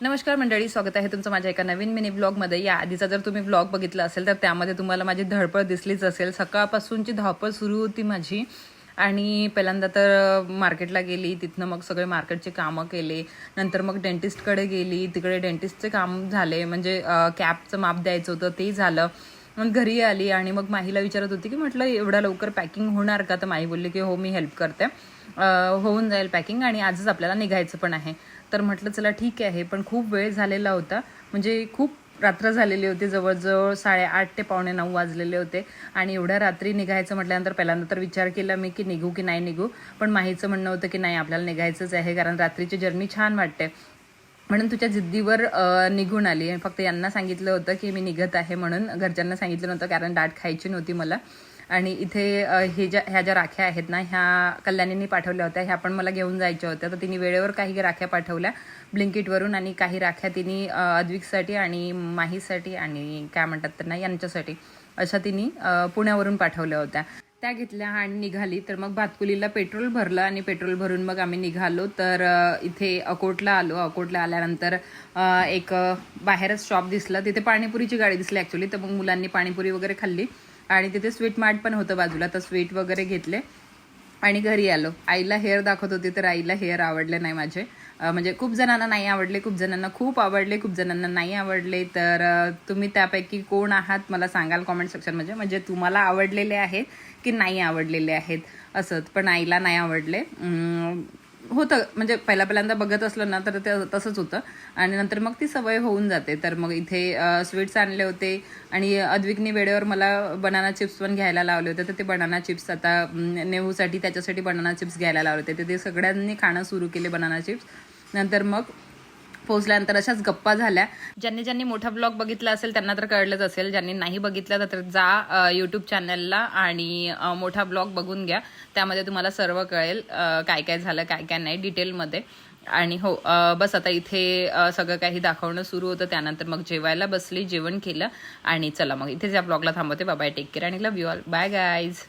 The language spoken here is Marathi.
नमस्कार मंडळी स्वागत आहे तुमचं माझ्या एका नवीन मिनी ब्लॉगमध्ये. या आधीचा जर तुम्ही ब्लॉग बघितला असेल तर त्यामध्ये तुम्हाला माझी धडपड दिसलीच असेल. सकाळपासूनची धावपळ सुरू होती माझी आणि पहिल्यांदा तर मार्केटला गेली तिथनं मग सगळे मार्केटचे कामं केले. नंतर मग डेंटिस्टकडे गेली तिकडे डेंटिस्टचे काम झाले. म्हणजे कॅबचं माप द्यायचं होतं ते झालं. मग घरी आली आणि मग माहीला विचारत होती की म्हटलं एवढ्या लवकर पॅकिंग होणार का? तर माही बोलली की हो मी हेल्प करते. होऊन जाईल पॅकिंग आणि आजच आपल्याला निघायचं पण आहे. तर म्हटलं चला ठीक आहे. पण खूप वेळ झालेला होता. म्हणजे खूप रात्र झालेली होती. जवळजवळ साडेआठ ते पावणे नऊ वाजलेले होते. आणि एवढ्या रात्री निघायचं म्हटल्यानंतर पहिल्यांदा तर विचार केला मी की निघू की नाही निघू. पण माहीचं म्हणणं होतं की नाही आपल्याला निघायचंच आहे कारण रात्रीची जर्नी छान वाटते. म्हणून तुझ्या जिद्दीवर निघून आली फक्त यांना सांगितलं होतं की मी निघत आहे म्हणून. घरच्यांना सांगितलं नव्हतं कारण डाट खायची नव्हती मला. आणि इथे हे ज्या ह्या ज्या राख्या आहेत ना ह्या कल्याणींनी पाठवल्या होत्या. ह्या पण मला घेऊन जायच्या होत्या तर तिने वेळेवर काही राख्या पाठवल्या ब्लिंकिटवरून आणि काही राख्या तिने अद्विकसाठी आणि माहीसाठी आणि काय म्हणतात त्यांना यांच्यासाठी अशा तिने पुण्यावरून पाठवल्या होत्या. त्या घेतल्या आणि निघाली. तर मग भातकुलीला पेट्रोल भरलं आणि पेट्रोल भरून मग आम्ही निघालो. तर इथे अकोटला आलो. अकोटला आल्यानंतर एक बाहेरच शॉप दिसलं. तिथे पाणीपुरीची गाडी दिसली ॲक्च्युली तर मग मुलांनी पाणीपुरी वगैरे खाल्ली. आणि तिथे स्वीट मार्ट पण होतं बाजूला. तर स्वीट वगैरे घेतले. आणि घरी आलो. आईला हेअर दाखवत होती तर आईला हेअर आवडले नाही माझे. म्हणजे खूप जणांना नाही आवडले खूप जणांना खूप आवडले खूप जणांना नाही आवडले. तर तुम्ही त्यापैकी कोण आहात मला सांगाल कॉमेंट सेक्शनमध्ये म्हणजे तुम्हाला आवडलेले आहेत की नाही आवडलेले आहेत? असंच. पण आईला नाही आवडले. होतं. म्हणजे पहिल्या पहिल्यांदा बघत असलं ना तर ते तसंच होतं. आणि नंतर मग ती सवय होऊन जाते. तर मग इथे स्वीट्स आणले होते. आणि अद्विकनी वेळेवर मला बनाना चिप्स पण घ्यायला लावले होते. तर ते बनाना चिप्स आता नेहूसाठी त्याच्यासाठी बनाना चिप्स घ्यायला लावले होते. तर ते सगळ्यांनी खाणं सुरू केले बनाना चिप्स. नंतर मग पोहोचल्यानंतर अशाच गप्पा झाल्या. ज्यांनी ज्यांनी मोठा ब्लॉग बघितला असेल त्यांना तर कळलंच असेल. ज्यांनी नाही बघितला तर जा यूट्यूब चॅनलला आणि मोठा ब्लॉग बघून घ्या. त्यामध्ये तुम्हाला सर्व कळेल काय काय झालं काय काय नाही डिटेलमध्ये आणि हो बस आता इथे सगळं काही दाखवणं सुरू होतं. त्यानंतर मग जेवायला बसली जेवण केलं आणि चला मग इथेच या ब्लॉगला थांबवते. बाय टेक केअर आणि love you all bye guys